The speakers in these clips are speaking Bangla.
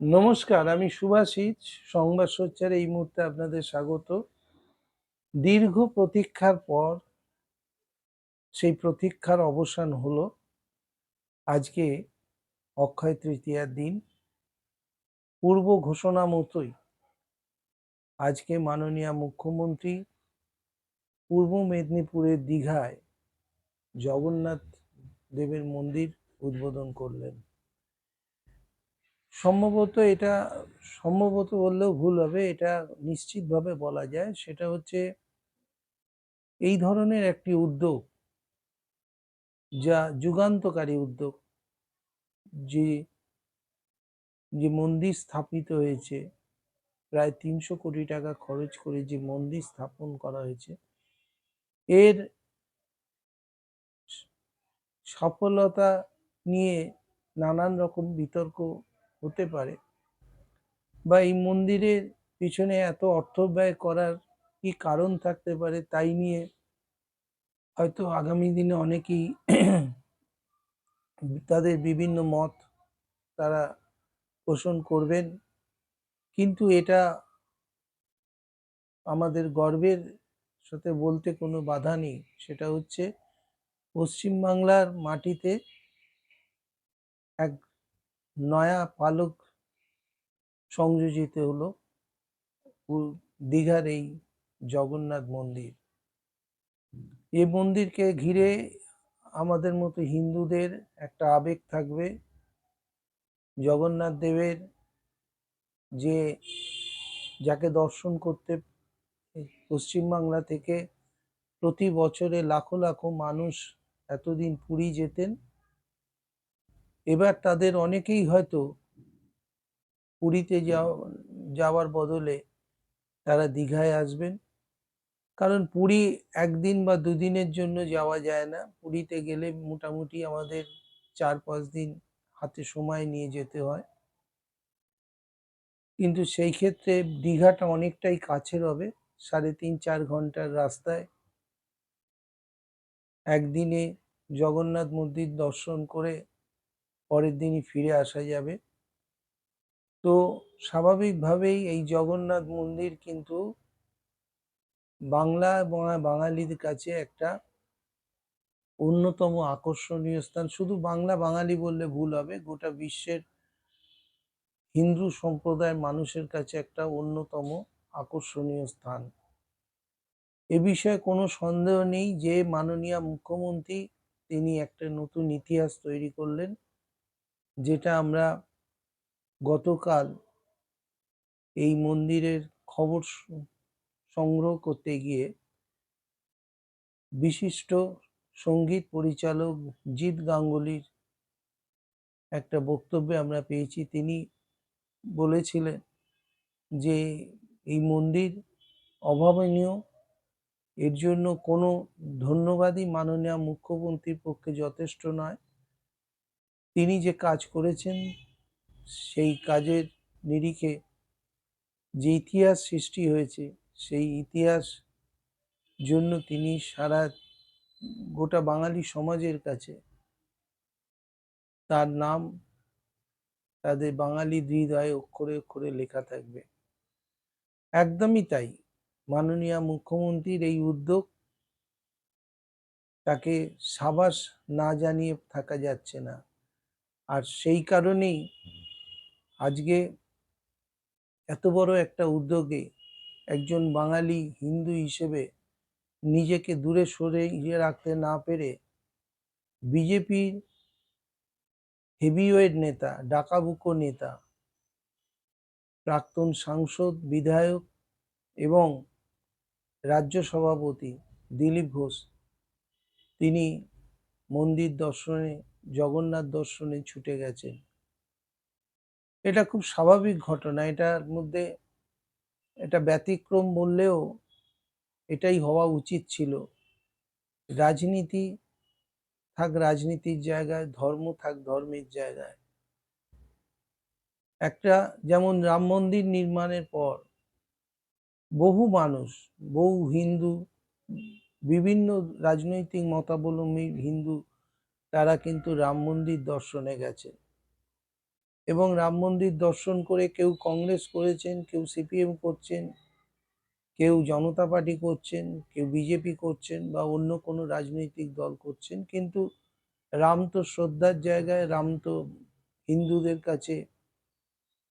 নমস্কার, আমি সুভাষিস সংবাদ সোচ্চার এই মুহূর্তে আপনাদের স্বাগত। দীর্ঘ প্রতীক্ষার পর সেই প্রতীক্ষার অবসান হলো আজকে অক্ষয় তৃতীয়ার দিন। পূর্ব ঘোষণা মতোই আজকে মাননীয় মুখ্যমন্ত্রী পূর্ব মেদিনীপুরের দীঘায় জগন্নাথ দেবের মন্দির উদ্বোধন করলেন। সম্ভবত এটা, সম্ভবত বললেও ভুল হবে, এটা নিশ্চিতভাবে বলা যায়। সেটা হচ্ছে এই ধরনের একটি উদ্যোগ যা যুগান্তকারী উদ্যোগ, যে যে মন্দির স্থাপিত হয়েছে, প্রায় তিনশো কোটি টাকা খরচ করে যে মন্দির স্থাপন করা হয়েছে, এর সফলতা নিয়ে নানান রকম বিতর্ক হতে পারে। বা এই মন্দিরের পিছনে এত অর্থ ব্যয় করার কি কারণ থাকতে পারে তাই নিয়ে হয়তো আগামী দিনে অনেকেই তাদের বিভিন্ন মত তারা পোষণ করবেন। কিন্তু এটা আমাদের গর্বের সাথে বলতে কোনো বাধা নেই। সেটা হচ্ছে পশ্চিমবাংলার মাটিতে এক নয়া পালক সংযোজিত হলো দীঘার এই জগন্নাথ মন্দির। এই মন্দিরকে ঘিরে আমাদের মতো হিন্দুদের একটা আবেগ থাকবে। জগন্নাথ দেবের যে, যাকে দর্শন করতে পশ্চিমবাংলা থেকে প্রতি বছরে লাখো লাখো মানুষ এতদিন পুরী যেতেন। এবার তাদের অনেকেই হয়তো পুরীতে যাওয়ার বদলে তারা দীঘায় আসবেন। কারণ পুরী একদিন বা দুদিনের জন্য যাওয়া যায় না। পুরীতে গেলে মোটামুটি আমাদের চার পাঁচ দিন হাতে সময় নিয়ে যেতে হয়। কিন্তু সেই ক্ষেত্রে দীঘাটা অনেকটাই কাছের হবে সাড়ে তিন চার ঘণ্টার রাস্তায়। একদিনে জগন্নাথ মন্দির দর্শন করে পরের দিনই ফিরে আসা যাবে। তো স্বাভাবিকভাবেই এই জগন্নাথ মন্দির কিন্তু বাংলা বাঙালিদের কাছে একটা অন্যতম আকর্ষণীয় স্থান। শুধু বাংলা বাঙালি বললে ভুল হবে, গোটা বিশ্বের হিন্দু সম্প্রদায়ের মানুষের কাছে একটা অন্যতম আকর্ষণীয় স্থান। এ বিষয়ে কোনো সন্দেহ নেই যে মাননীয় মুখ্যমন্ত্রী তিনি একটা নতুন ইতিহাস তৈরি করলেন। যেটা আমরা গতকাল এই মন্দিরের খবর সংগ্রহ করতে গিয়ে বিশিষ্ট সংগীত পরিচালক জিৎ গাঙ্গুলির একটা বক্তব্যে আমরা পেয়েছি। তিনি বলেছিলেন যে, এই মন্দির অভাবনীয়। এর জন্য কোনো ধন্যবাদই মাননীয় মুখ্যমন্ত্রীর পক্ষে যথেষ্ট নয়। তিনি যে কাজ করেছেন, সেই কাজের নিরিখে যে ইতিহাস সৃষ্টি হয়েছে, সেই ইতিহাস জন্য তিনি সারা গোটা বাঙালি সমাজের কাছে তার নাম তাদের বাঙালি হৃদয়ে অক্ষরে অক্ষরে লেখা থাকবে। একদমই তাই। মাননীয় মুখ্যমন্ত্রীর এই উদ্যোগ তাকে সাবাস না জানিয়ে থাকা যাচ্ছে না। আর সেই কারণেই আজকে এত বড় একটা উদ্যোগে একজন বাঙালি হিন্দু হিসেবে নিজেকে দূরে সরে ইয়ে রাখতে না পেরে বিজেপির হেভিওয়েট নেতা, ডাকাবুকো নেতা, প্রাক্তন সাংসদ, বিধায়ক এবং রাজ্য সভাপতি দিলীপ ঘোষ, তিনি মন্দির দর্শনে জগন্নাথ দর্শনে ছুটে গেছেন। এটা খুব স্বাভাবিক ঘটনা। এটার মধ্যে এটা ব্যতিক্রম বললেও এটাই হওয়া উচিত ছিল। রাজনীতি থাক, রাজনীতির জায়গায়, ধর্ম থাক, ধর্মের জায়গায়। একটা যেমন রাম মন্দির নির্মাণের পর বহু মানুষ, বহু হিন্দু, বিভিন্ন রাজনৈতিক মতাবলম্বী হিন্দু তারা কিন্তু রাম মন্দির দর্শনে গেছে এবং রাম মন্দির দর্শন করে কেউ কংগ্রেস করেছেন, কেউ সিপিএম করছেন, কেউ জনতা পার্টি করছেন, কেউ বিজেপি করছেন বা অন্য কোনো রাজনৈতিক দল করছেন। কিন্তু রাম তো শ্রদ্ধার জায়গায়, রাম তো হিন্দুদের কাছে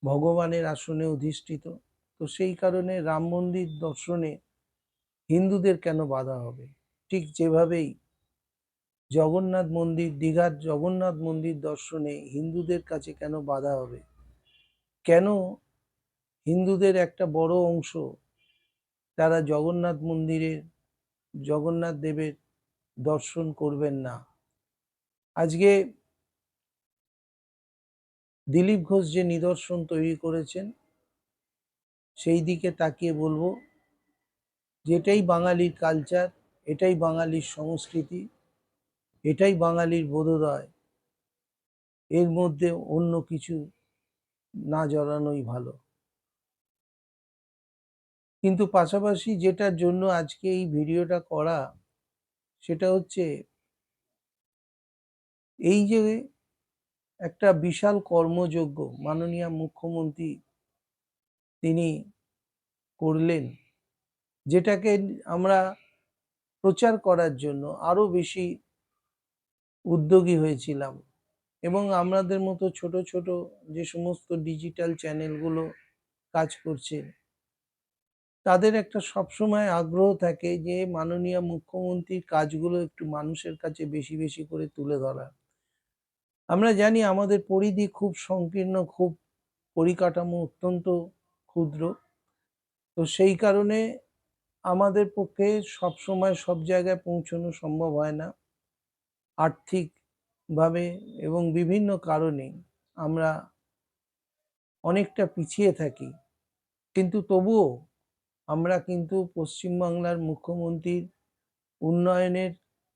ভগবানের আসনে অধিষ্ঠিত। তো সেই কারণে রাম মন্দির দর্শনে হিন্দুদের কেন বাধা হবে? ঠিক যেভাবেই জগন্নাথ মন্দির, দীঘার জগন্নাথ মন্দির দর্শনে হিন্দুদের কাছে কেন বাধা হবে? কেন হিন্দুদের একটা বড় অংশ তারা জগন্নাথ মন্দিরের, জগন্নাথ দেবের দর্শন করবেন না? আজকে দিলীপ ঘোষ যে নিদর্শন তৈরি করেছেন, সেই দিকে তাকিয়ে বলব, যেটাই বাঙালির কালচার এটাই বাঙালির সংস্কৃতি এটাই বাঙালির বোধোদয়। এর মধ্যে অন্য কিছু না জড়ানোই ভালো। কিন্তু পাশাপাশি যেটার জন্য আজকে এই ভিডিওটা করা, সেটা হচ্ছে এই যে একটা বিশাল কর্মযোগ্য মাননীয় মুখ্যমন্ত্রী তিনি করলেন, যেটাকে আমরা প্রচার করার জন্য আরও বেশি উদ্যোগী হয়েছিলাম। এবং আমাদের মতো ছোট ছোট যে সমস্ত ডিজিটাল চ্যানেলগুলো কাজ করছে, তাদের একটা সবসময় আগ্রহ থাকে যে মাননীয় মুখ্যমন্ত্রীর কাজগুলো একটু মানুষের কাছে বেশি বেশি করে তুলে ধরা আমরা জানি আমাদের পরিধি খুব সংকীর্ণ, খুব পরিকাঠামো অত্যন্ত ক্ষুদ্র। তো সেই কারণে আমাদের পক্ষে সব সময় সব জায়গায় পৌঁছানো সম্ভব হয় না। আর্থিকভাবে এবং বিভিন্ন কারণে আমরা অনেকটা পিছিয়ে থাকি। কিন্তু তবুও আমরা কিন্তু পশ্চিমবাংলার মুখ্যমন্ত্রীর উন্নয়নের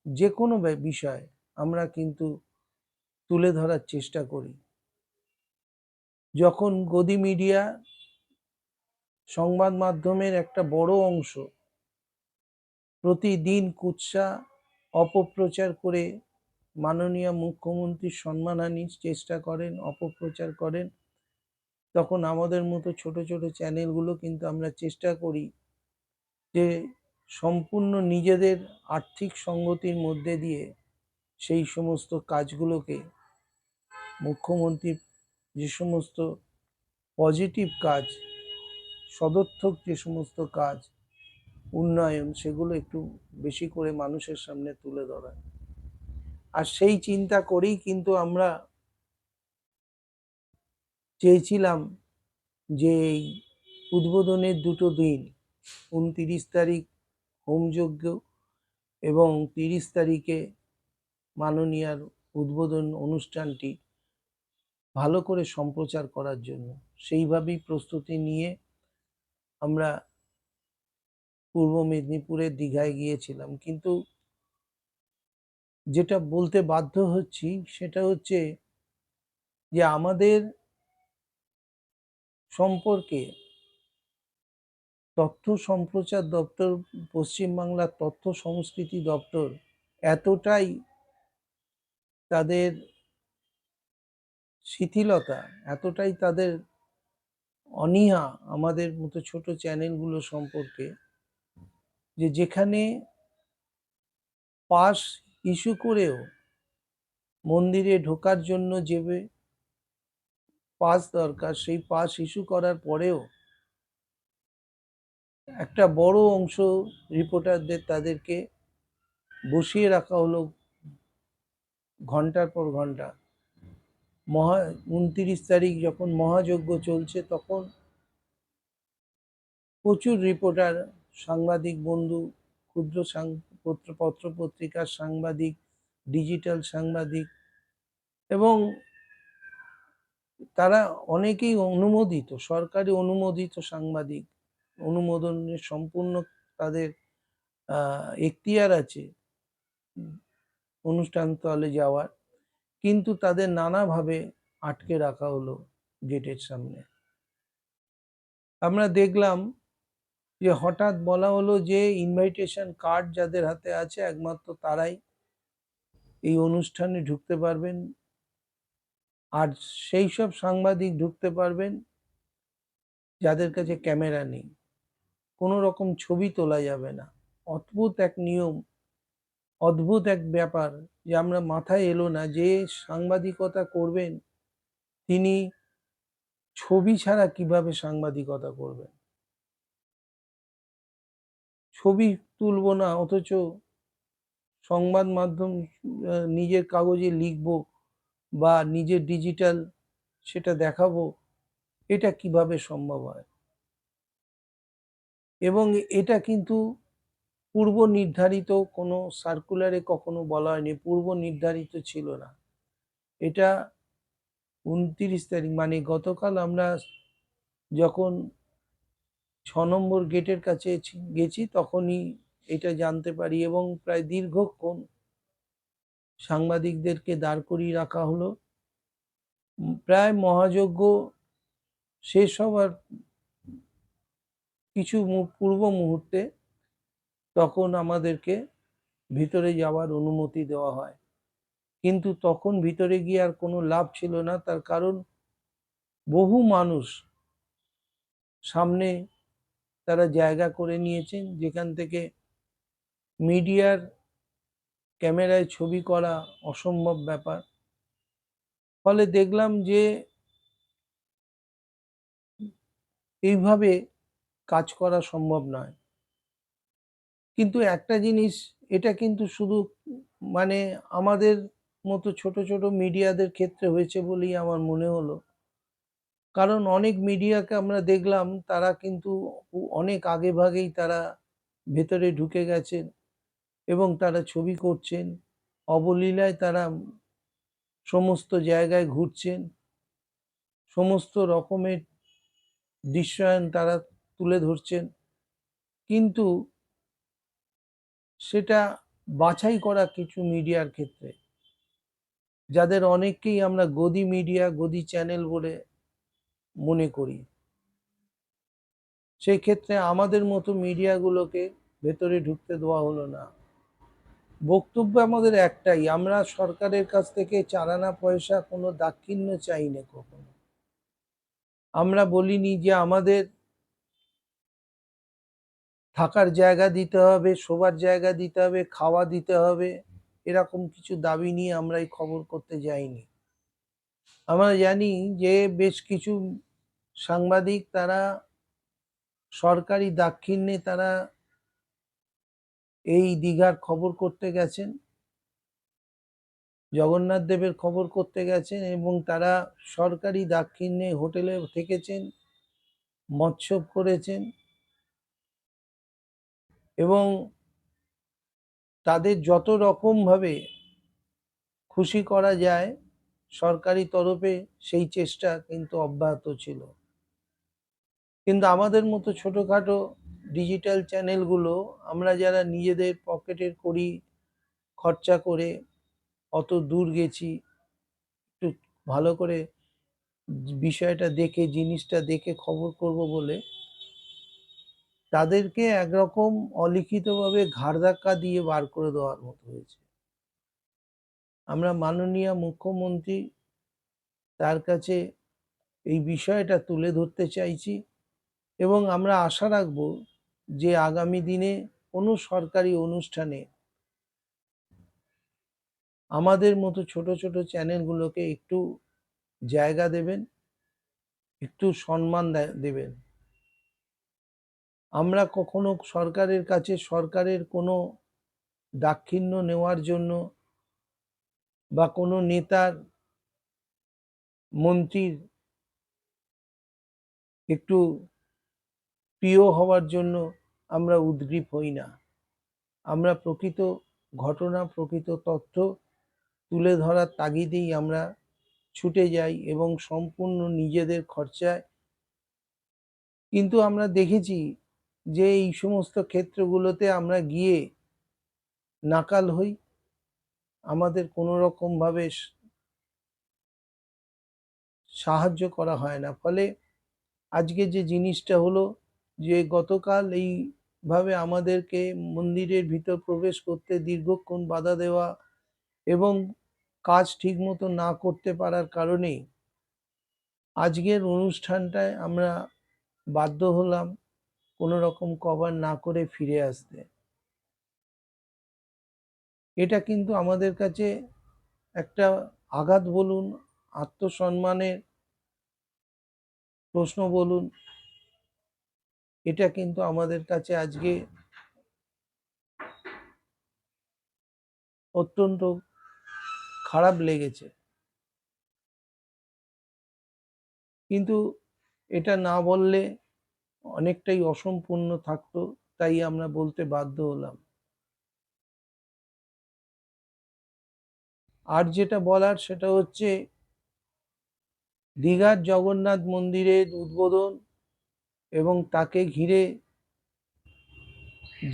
যে কোনো বিষয় আমরা কিন্তু তুলে ধরার চেষ্টা করি। যখন গদি মিডিয়া সংবাদ মাধ্যমের একটা বড় অংশ প্রতিদিন কুৎসা, অপপ্রচার করে মাননীয় মুখ্যমন্ত্রীর সম্মানহানির চেষ্টা করেন, অপপ্রচার করেন। তখন আমাদের মতো ছোট ছোট চ্যানেলগুলো কিন্তু আমরা চেষ্টা করি যে সম্পূর্ণ নিজেদের আর্থিক সঙ্গতির মধ্যে দিয়ে সেই সমস্ত কাজগুলোকে মুখ্যমন্ত্রীর যে সমস্ত পজিটিভ কাজ, সদর্থক যে সমস্ত কাজ, উন্নয়ন, সেগুলো একটু বেশি করে মানুষের সামনে তুলে ধরা। আর সেই চিন্তা করেই কিন্তু আমরা চেয়েছিলাম যে এই উদ্বোধনের দুটো দিন, উনতিরিশ তারিখ হোমযজ্ঞ এবং তিরিশ তারিখে মাননীয়ার উদ্বোধন অনুষ্ঠানটি ভালো করে সম্প্রচার করার জন্য। সেইভাবেই প্রস্তুতি নিয়ে আমরা পূর্ব মেদিনীপুরের দীঘায় গিয়েছিলাম। কিন্তু যেটা বলতে বাধ্য হচ্ছি সেটা হচ্ছে যে আমাদের সম্পর্কে তথ্য সম্প্রচার দপ্তর, পশ্চিমবাংলার তথ্য সংস্কৃতি দপ্তর এতটাই তাদের শিথিলতা, এতটাই তাদের অনীহা আমাদের মতো ছোট চ্যানেলগুলো সম্পর্কে যে যেখানে পাস ইস্যু করেও মন্দিরে ঢোকার জন্য যে পাস দরকার, সেই পাস ইস্যু করার পরেও একটা বড় অংশ রিপোর্টারদের তাদেরকে বসিয়ে রাখা হলো ঘণ্টার পর ঘণ্টা। মহা উনত্রিশ তারিখ যখন মহাযজ্ঞ চলছে তখন প্রচুর রিপোর্টার, সাংবাদিক বন্ধু, ক্ষুদ্র পত্র পত্রিকার সাংবাদিক ডিজিটাল সাংবাদিক এবং তারা অনেকেই অনুমোদিত, সরকারি অনুমোদিত সাংবাদিক। অনুমোদনের সম্পূর্ণ তাদের এখতিয়ার আছে অনুষ্ঠান স্থলে যাওয়ার। কিন্তু তাদের নানাভাবে আটকে রাখা হলো গেটের সামনে। আমরা দেখলাম যে হঠাৎ বলা হলো যে ইনভাইটেশন কার্ড যাদের হাতে আছে, একমাত্র তারাই এই অনুষ্ঠানে ঢুকতে পারবেন। আর সেই সব সাংবাদিক ঢুকতে পারবেন যাদের কাছে ক্যামেরা নেই। কোনো রকম ছবি তোলা যাবে না। অদ্ভুত এক নিয়ম, অদ্ভুত এক ব্যাপার যে আমরা মাথায় এলো না যে সাংবাদিকতা করবেন, তিনি ছবি ছাড়া কীভাবে সাংবাদিকতা করবেন? ছবি তুলবো না, অথচ সংবাদ মাধ্যম নিজের কাগজে লিখব বা নিজের ডিজিটাল সেটা দেখাবো, এটা কীভাবে সম্ভব হয়? এবং এটা কিন্তু পূর্ব নির্ধারিত কোনো সার্কুলারে কখনো বলা হয়নি, পূর্ব নির্ধারিত ছিল না। এটা উনত্রিশ তারিখ মানে গতকাল আমরা যখন ছ নম্বর গেটের কাছে গেছি তখনই এটা জানতে পারি এবং প্রায় দীর্ঘক্ষণ সাংবাদিকদেরকে দাঁড় করিয়ে রাখা হলো। প্রায় মহাযজ্ঞ শেষ হওয়ার কিছু পূর্ব মুহূর্তে তখন আমাদেরকে ভিতরে যাওয়ার অনুমতি দেওয়া হয়। কিন্তু তখন ভিতরে গিয়ে আর কোনো লাভ ছিল না, তার কারণ বহু মানুষ সামনে তারা জায়গা করে নিয়েছেন, যেখান থেকে মিডিয়ার ক্যামেরায় ছবি করা অসম্ভব ব্যাপার। ফলে দেখলাম যে এইভাবে কাজ করা সম্ভব নয়। কিন্তু একটা জিনিস, এটা কিন্তু শুধু মানে আমাদের মতো ছোট ছোট মিডিয়াদের ক্ষেত্রে হয়েছে বলেই আমার মনে হলো। কারণ অনেক মিডিয়াকে আমরা দেখলাম, তারা কিন্তু অনেক আগে ভাগেই তারা ভেতরে ঢুকে গেছেন এবং তারা ছবি করছেন, অবলীলায় তারা সমস্ত জায়গায় ঘুরছেন, সমস্ত রকমের দৃশ্যায়ন তারা তুলে ধরছেন। কিন্তু সেটা বাছাই করা কিছু মিডিয়ার ক্ষেত্রে। যাদের অনেককেই আমরা গদি মিডিয়া, গদি চ্যানেল বলে মনে করি। সেই ক্ষেত্রে আমাদের মতো মিডিয়াগুলোকে ভেতরে ঢুকতে দেওয়া হলো না। বক্তব্য আমাদের একটাই, আমরা সরকারের কাছ থেকে চারানা পয়সা কোনো দাক্ষিণ্য চাই না কখনো। আমরা বলিনি যে আমাদের থাকার জায়গা দিতে হবে, শোবার জায়গা দিতে হবে, খাওয়া দিতে হবে, এরকম কিছু দাবি নিয়ে আমরা এই খবর করতে যাইনি। আমরা জানি যে বেশ কিছু সাংবাদিক তারা, সরকারি দাক্ষিণ্যে তারা এই দীঘার খবর করতে গেছেন। জগন্নাথ দেবের খবর করতে গেছেন এবং তারা সরকারি দাক্ষিণ্যে হোটেলে থেকেছেন, মৎস্য করেছেন এবং তাদের যত রকমভাবে খুশি করা যায়, সরকারি তরফে সেই চেষ্টা কিন্তু অব্যাহত ছিল। কিন্তু আমাদের মতো ছোটোখাটো ডিজিটাল চ্যানেলগুলো আমরা যারা নিজেদের পকেটের করি খরচা করে অত দূর গেছি, একটু ভালো করে বিষয়টা দেখে, জিনিসটা দেখে খবর করব বলে, তাদেরকে একরকম অলিখিতভাবে ঘাড় ধাক্কা দিয়ে বার করে দেওয়ার মতো হয়েছে। আমরা মাননীয় মুখ্যমন্ত্রী তার কাছে এই বিষয়টা তুলে ধরতে চাইছি। এবং আমরা আশা রাখব যে আগামী দিনে কোনো সরকারি অনুষ্ঠানে আমাদের মতো ছোট ছোট চ্যানেলগুলোকে একটু জায়গা দেবেন, একটু সম্মান দেবেন। আমরা কখনো সরকারের কাছে সরকারের কোনো দাক্ষিণ্য নেওয়ার জন্য বা কোনো নেতার, মন্ত্রীর একটু প্রিয় হওয়ার জন্য আমরা উদ্গ্রীব হই না। আমরা প্রকৃত ঘটনা, প্রকৃত তথ্য তুলে ধরার তাগিদেই আমরা ছুটে যাই এবং সম্পূর্ণ নিজেদের খরচায়। কিন্তু আমরা দেখেছি যে এই সমস্ত ক্ষেত্রগুলোতে আমরা গিয়ে নাকাল হই। আমাদের কোনো রকমভাবে সাহায্য করা হয় না। ফলে আজকে যে জিনিসটা হলো যে গতকাল এইভাবে আমাদেরকে মন্দিরের ভিতর প্রবেশ করতে দীর্ঘক্ষণ বাধা দেওয়া এবং কাজ ঠিকমতো না করতে পারার কারণেই আজকের অনুষ্ঠানটায় আমরা বাধ্য হলাম কোনো রকম কভার না করে ফিরে আসতে। এটা কিন্তু আমাদের কাছে একটা আঘাত বলুন, আত্মসম্মানের প্রশ্ন বলুন এটা কিন্তু আমাদের কাছে আজকে অত্যন্ত খারাপ লেগেছে। কিন্তু এটা না বললে অনেকটাই অসম্পূর্ণ থাকতো, তাই আমরা বলতে বাধ্য হলাম। আর যেটা বলার সেটা হচ্ছে, দীঘার জগন্নাথ মন্দিরের উদ্বোধন এবং তাকে ঘিরে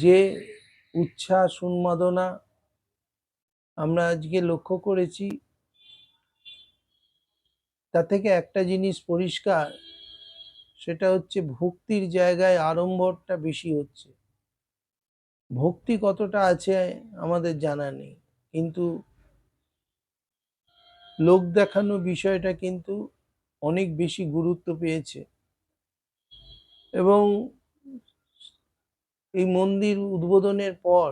যে উচ্ছ্বাস উন্মাদনা আমরা আজকে লক্ষ্য করেছি, তা থেকে একটা জিনিস পরিষ্কার, সেটা হচ্ছে ভক্তির জায়গায় আড়ম্বরটা বেশি হচ্ছে। ভক্তি কতটা আছে আমাদের জানা নেই, কিন্তু লোক দেখানো বিষয়টা কিন্তু অনেক বেশি গুরুত্ব পেয়েছে। এবং এই মন্দির উদ্বোধনের পর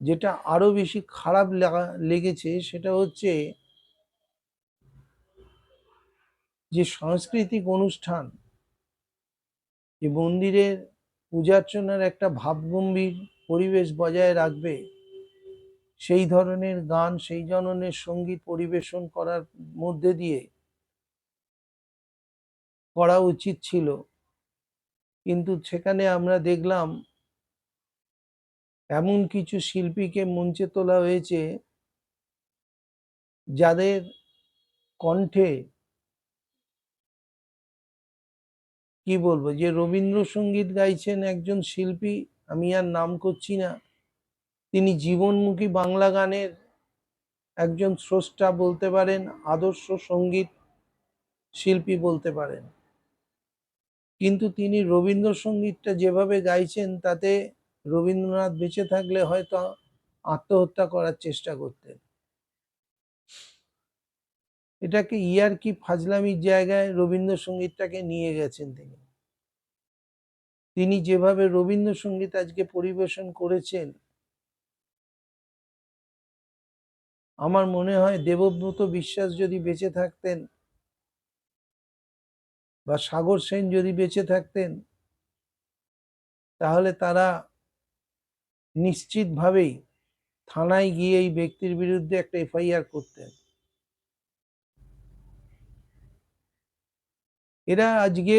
যেটা আরও বেশি খারাপ লেগেছে সেটা হচ্ছে যে সাংস্কৃতিক অনুষ্ঠান যে মন্দিরের পূজার্চনার একটা ভাবগম্ভীর পরিবেশ বজায় রাখবে, সেই ধরনের গান, সেই ধরনের সংগীত পরিবেশন করার মধ্যে দিয়ে করা উচিত ছিল। কিন্তু সেখানে আমরা দেখলাম, এমন কিছু শিল্পীকে মঞ্চে তোলা হয়েছে, যাদের কণ্ঠে কি বলব, যে রবীন্দ্রসঙ্গীত গাইছেন একজন শিল্পী, আমি আর নাম করছি না, তিনি জীবনমুখী বাংলা গানের একজন স্রষ্টা বলতে পারেন, আদর্শ সংগীত শিল্পী বলতে পারেন। কিন্তু তিনি রবীন্দ্রসঙ্গীতটা যেভাবে গাইছেন, তাতে রবীন্দ্রনাথ বেঁচে থাকলে হয়তো আত্মহত্যা করার চেষ্টা করতেন। এটাকে ইয়ার কি ফাজলামির জায়গায় রবীন্দ্রসঙ্গীতটাকে নিয়ে গেছেন তিনি। তিনি যেভাবে রবীন্দ্রসঙ্গীত আজকে পরিবেশন করেছেন, আমার মনে হয় দেবব্রত বিশ্বাস যদি বেঁচে থাকতেন বা সাগর সেন যদি বেঁচে থাকতেন, তাহলে তারা নিশ্চিতভাবেই থানায় গিয়ে এই ব্যক্তির বিরুদ্ধে একটা এফআইআর করতেন। এরা আজকে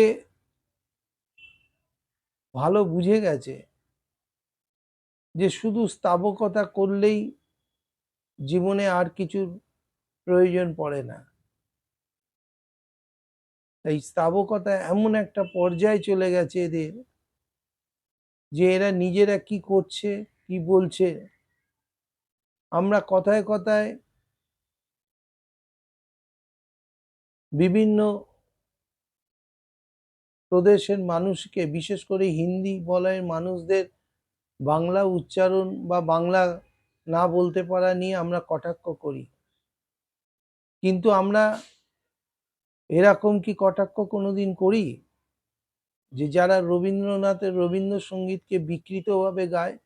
ভালো বুঝে গেছে যে শুধু স্থাবকতা করলেই জীবনে আর কিছুর প্রয়োজন পড়ে না। তাই স্থাবকতা এমন একটা পর্যায়ে চলে গেছে এদের যে এরা নিজেরা কি করছে, কি বলছে। আমরা কথায় কথায় বিভিন্ন প্রদেশের মানুষকে, বিশেষ করে হিন্দি বলয়ের মানুষদের বাংলা উচ্চারণ বা বাংলা না বলতে পারা নিয়ে আমরা কটাক্ষ করি। কিন্তু আমরা এরকম কি কটাক্ষ কোনোদিন করি? যে যারা রবীন্দ্রনাথের রবীন্দ্রসঙ্গীতকে বিকৃতভাবে গায়?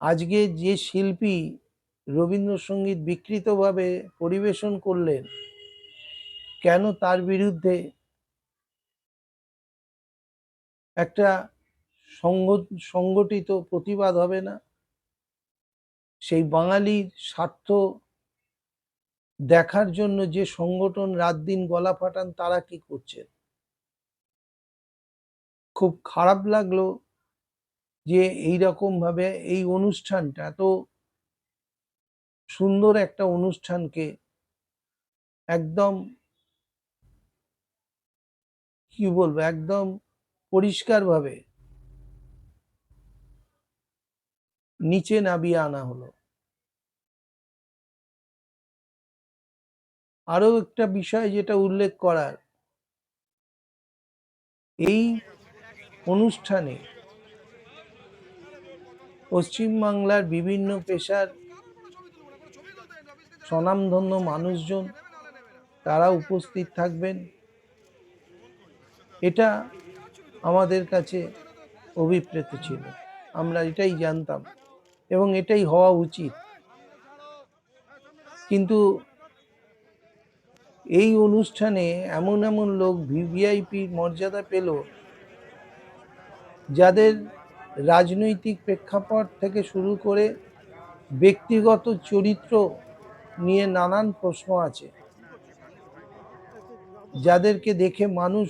আজকে যে শিল্পী রবীন্দ্রসঙ্গীত বিকৃতভাবে পরিবেশন করলেন, কেন তার বিরুদ্ধে একটা সংগ- সংগঠিত প্রতিবাদ হবে না? সেই বাঙালির স্বার্থ দেখার জন্য যে সংগঠন রাত দিন গলা ফাটান, তারা কি করছেন? খুব খারাপ লাগল যে এই ভাবে এই অনুষ্ঠানটা, এত সুন্দর একটা অনুষ্ঠানকে একদম কি বলব, একদম পরিষ্কারভাবে নিচে নামিয়ে আনা হলো। আরও একটা বিষয় যেটা উল্লেখ করার। এই অনুষ্ঠানে পশ্চিমবাংলার বিভিন্ন পেশার স্বনামধন্য মানুষজন তারা উপস্থিত থাকবেন। এটা আমাদের কাছে অভিপ্রেত ছিল। আমরা এটাই জানতাম এবং এটাই হওয়া উচিত। কিন্তু এই অনুষ্ঠানে এমন এমন লোক ভিভিআইপির মর্যাদা পেল যাদের রাজনৈতিক প্রেক্ষাপট থেকে শুরু করে ব্যক্তিগত চরিত্র নিয়ে নানান প্রশ্ন আছে। যাদেরকে দেখে মানুষ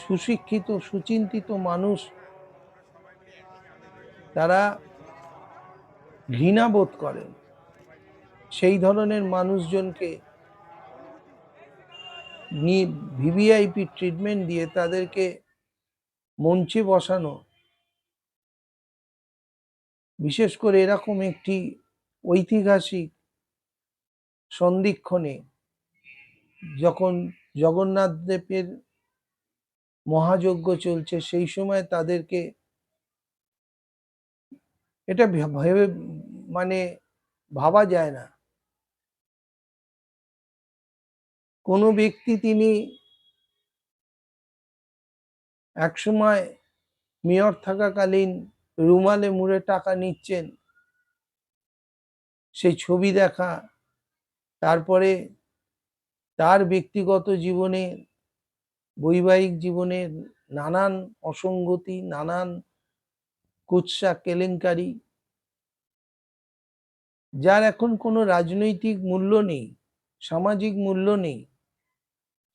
সুশিক্ষিত, সুচিন্তিত মানুষ, তারা ঘৃণা বোধ করেন। সেই ধরনের মানুষজনকে নিয়ে ভিভিআইপি ট্রিটমেন্ট দিয়ে তাদেরকে মঞ্চে বসানো। বিশেষ করে এরকম একটি ঐতিহাসিক সন্ধিক্ষণে যখন জগন্নাথ দেবের মহাযজ্ঞ চলছে, সেই সময় তাদেরকে এটা ভেবে মানে ভাবা যায় না। কোনো ব্যক্তি তিনি একসময় মেয়র থাকাকালীন রুমালে মুড়ে টাকা নিচ্ছেন। সেই ছবি দেখা, তারপরে তার ব্যক্তিগত জীবনে, বৈবাহিক জীবনের নানান অসঙ্গতি, নানান কুৎসা, কেলেঙ্কারি, যার এখন কোনো রাজনৈতিক মূল্য নেই, সামাজিক মূল্য নেই।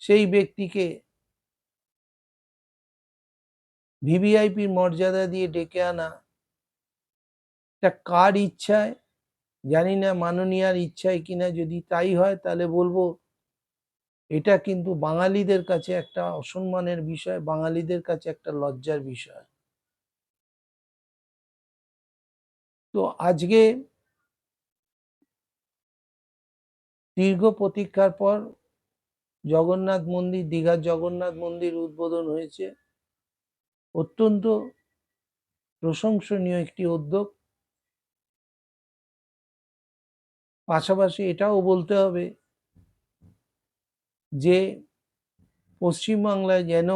সেই ব্যক্তিকে ভিভিআইপির মর্যাদা দিয়ে ডেকে আনা এটা কার ইচ্ছায়? জানি না, মাননীয়ার ইচ্ছায় কিনা যদি তাই হয়, তাহলে বলব এটা কিন্তু বাঙালিদের কাছে একটা অসম্মানের বিষয়, বাঙালিদের কাছে একটা লজ্জার বিষয়। তো আজকে দীর্ঘ প্রতীক্ষার পর জগন্নাথ মন্দির, দীঘার জগন্নাথ মন্দির উদ্বোধন হয়েছে। অত্যন্ত প্রশংসনীয় একটি উদ্যোগ। পাশাপাশি এটাও বলতে হবে যে, পশ্চিমবাংলায় যেন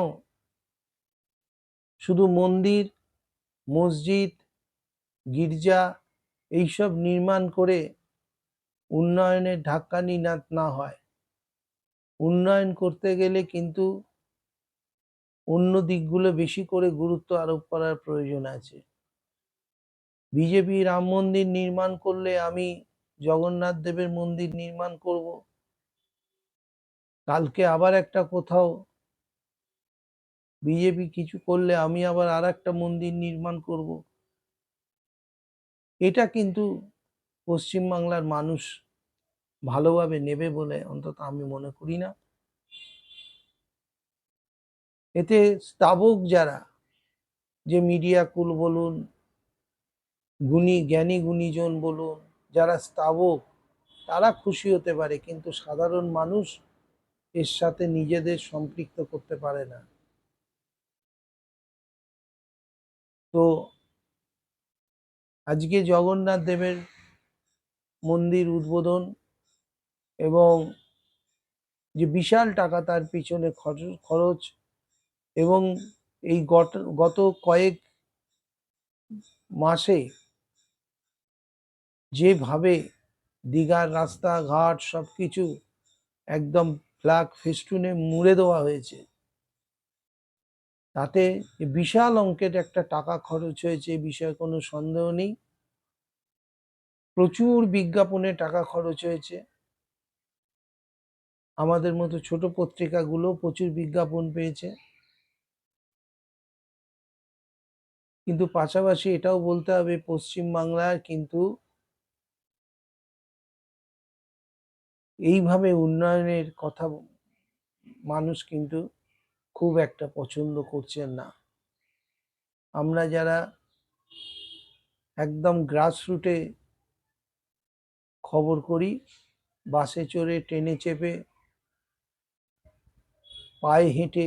শুধু মন্দির, মসজিদ, গির্জা এইসব নির্মাণ করে উন্নয়নের ঢাক্কানি না না হয়। উন্নয়ন করতে গেলে কিন্তু অন্য দিকগুলো বেশি করে গুরুত্ব আরোপ করার প্রয়োজন আছে। বিজেপি রাম মন্দির নির্মাণ করলে আমি জগন্নাথ দেবের মন্দির নির্মাণ করব। কালকে আবার একটা কোথাও বিজেপি কিছু করলে আমি আবার আর একটা মন্দির নির্মাণ করব। এটা কিন্তু পশ্চিমবাংলার মানুষ ভালোভাবে নেবে বলে অন্তত আমি মনে করি না। এতে স্তাবক যারা, যে মিডিয়া কুল বলুন, গুণী, জ্ঞানী গুণীজন বলুন, যারা স্তাবক, তারা খুশি হতে পারে, কিন্তু সাধারণ মানুষ এর সাথে নিজেদের সম্পৃক্ত করতে পারে না। তো আজকে জগন্নাথ দেবের মন্দির উদ্বোধন এবং যে বিশাল টাকা তার পিছনে খরচ এবং এই গত কয়েক মাসে যেভাবে দীঘার রাস্তাঘাট সব কিছু একদম ফ্ল্যাগ ফেস্টুনে মুড়ে দেওয়া হয়েছে, তাতে বিশাল অঙ্কের একটা টাকা খরচ হয়েছে, এ বিষয়ে কোনো সন্দেহ নেই। প্রচুর বিজ্ঞাপনে টাকা খরচ হয়েছে। আমাদের মতো ছোট পত্রিকাগুলো প্রচুর বিজ্ঞাপন পেয়েছে। কিন্তু পাশাপাশি এটাও বলতে হবে পশ্চিম বাংলার কিন্তু এইভাবে উন্নয়নের কথা মানুষ কিন্তু খুব একটা পছন্দ করছেন না। আমরা যারা একদম গ্রাসরুটে খবর করি, বাসে চড়ে, ট্রেনে চেপে পায়ে হেঁটে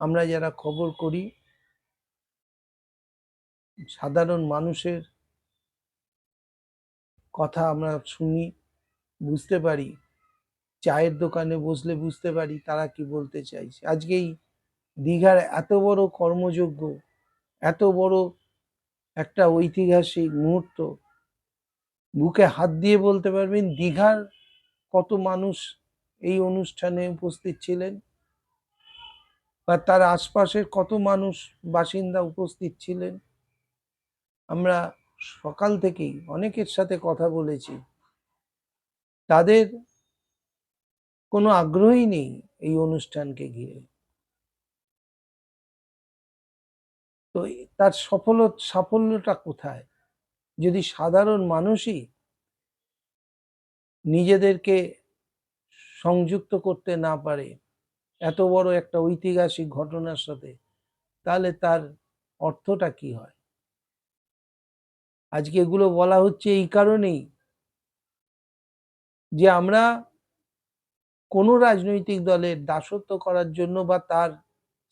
আমরা যারা খবর করি, সাধারণ মানুষের কথা আমরা শুনি, বুঝতে পারি। চায়ের দোকানে বসলে বুঝতে পারি তারা কি বলতে চাইছে। আজকেই দীঘার এত বড় কর্মযোগ্য এত বড় একটা ঐতিহাসিক মুহূর্ত, বুকে হাত দিয়ে বলতে পারবেন দীঘার কত মানুষ এই অনুষ্ঠানে উপস্থিত ছিলেন বা তার আশপাশের কত মানুষ বাসিন্দা উপস্থিত ছিলেন? আমরা সকাল থেকেই অনেকের সাথে কথা বলেছি। তাদের কোনো আগ্রহই নেই এই অনুষ্ঠানকে ঘিরে। তো তার সফল সাফল্যটা কোথায়? যদি সাধারণ মানুষই নিজেদেরকে সংযুক্ত করতে না পারে। এত বড় একটা ঐতিহাসিক ঘটনার সাথে তাহলে তার অর্থটা কি হয়? আজকে এগুলো বলা হচ্ছে এই কারণেই যে আমরা কোনো রাজনৈতিক দলের দাসত্ব করার জন্য বা তার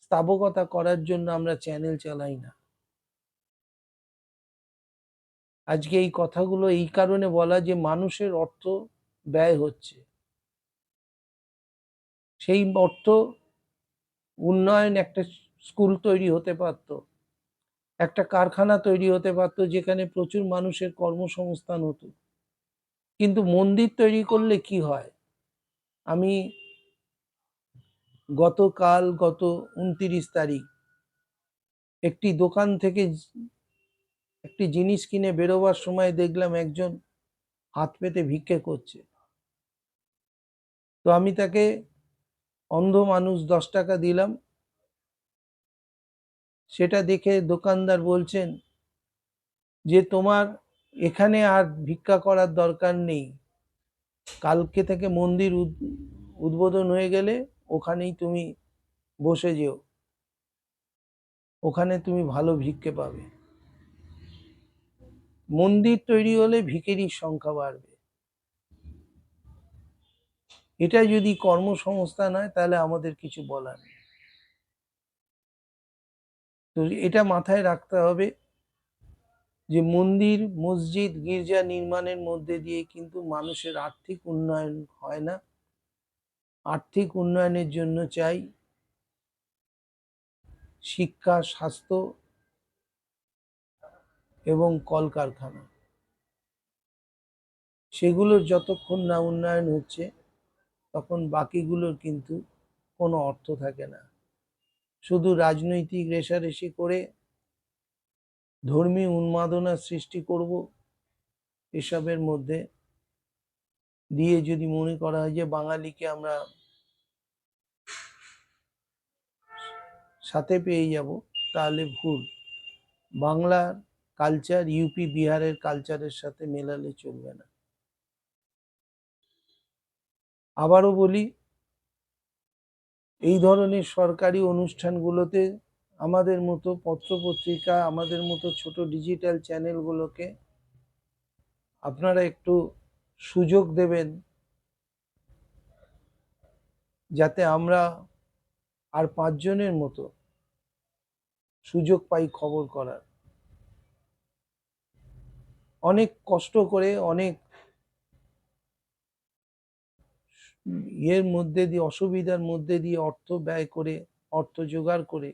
স্থাবকতা করার জন্য আমরা চ্যানেল চালাই না। আজকে এই কথাগুলো এই কারণে বলা যে মানুষের অর্থ ব্যয় হচ্ছে। সেই অর্থ উন্নয়ন একটা স্কুল তৈরি হতে পারত, একটা কারখানা তৈরি হতে পারত, যেখানে প্রচুর মানুষের কর্মসংস্থান হতো। কিন্তু মন্দির তৈরি করলে কি হয়? আমি গতকাল গত উনতিরিশ তারিখ একটি দোকান থেকে একটি জিনিস কিনে বেরোবার সময় দেখলাম একজন হাত পেতে ভিক্ষে করছে। তো আমি তাকে অন্ধ মানুষ দশ টাকা দিলাম। সেটা দেখে দোকানদার বলছেন যে, তোমার এখানে আর ভিক্ষা করার দরকার নেই। কালকে থেকে মন্দির উদ্বোধন হয়ে গেলে ওখানেই তুমি বসে যেও। ওখানে তুমি ভালো ভিক্ষে পাবে। মন্দির তৈরি হলে ভিকেরির সংখ্যা বাড়বে। এটা যদি কর্মসংস্থান হয় তাহলে আমাদের কিছু বলার নেই। তো এটা মাথায় রাখতে হবে যে মন্দির, মসজিদ, গির্জা নির্মাণের মধ্যে দিয়ে কিন্তু মানুষের আর্থিক উন্নয়ন হয় না। আর্থিক উন্নয়নের জন্য চাই শিক্ষা, স্বাস্থ্য এবং কলকারখানা। সেগুলোর যতক্ষণ না উন্নয়ন হচ্ছে তখন বাকিগুলোর কিন্তু কোনো অর্থ থাকে না। শুধু রাজনৈতিক রেশারেশি করে ধর্মীয় উন্মাদনা সৃষ্টি করব এসবের মধ্যে দিয়ে যদি মনে করা হয় যে বাঙালিকে আমরা সাথে পেয়ে যাব, তাহলে ভুল। বাংলার কালচার ইউপি বিহারের কালচারের সাথে মেলালে চলবে না। আবারও বলি, এই ধরনের সরকারি অনুষ্ঠানগুলোতে আমাদের মতো পত্রপত্রিকা, আমাদের মতো ছোট ডিজিটাল চ্যানেলগুলোকে আপনারা একটু সুযোগ দেবেন যাতে আমরা আর পাঁচজনের মতো সুযোগ পাই খবর করার। অনেক কষ্ট করে, অনেক ইয়ের মধ্যে দিয়ে, অসুবিধার মধ্যে দিয়ে অর্থ ব্যয় করে, অর্থ জোগাড় করে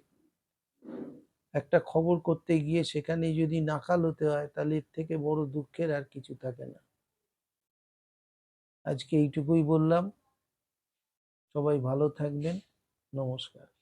একটা খবর করতে গিয়ে সেখানে যদি নাকাল হতে হয়, তাহলে এর থেকে বড় দুঃখের আর কিছু থাকে না। আজকে এইটুকুই বললাম। সবাই ভালো থাকবেন। নমস্কার।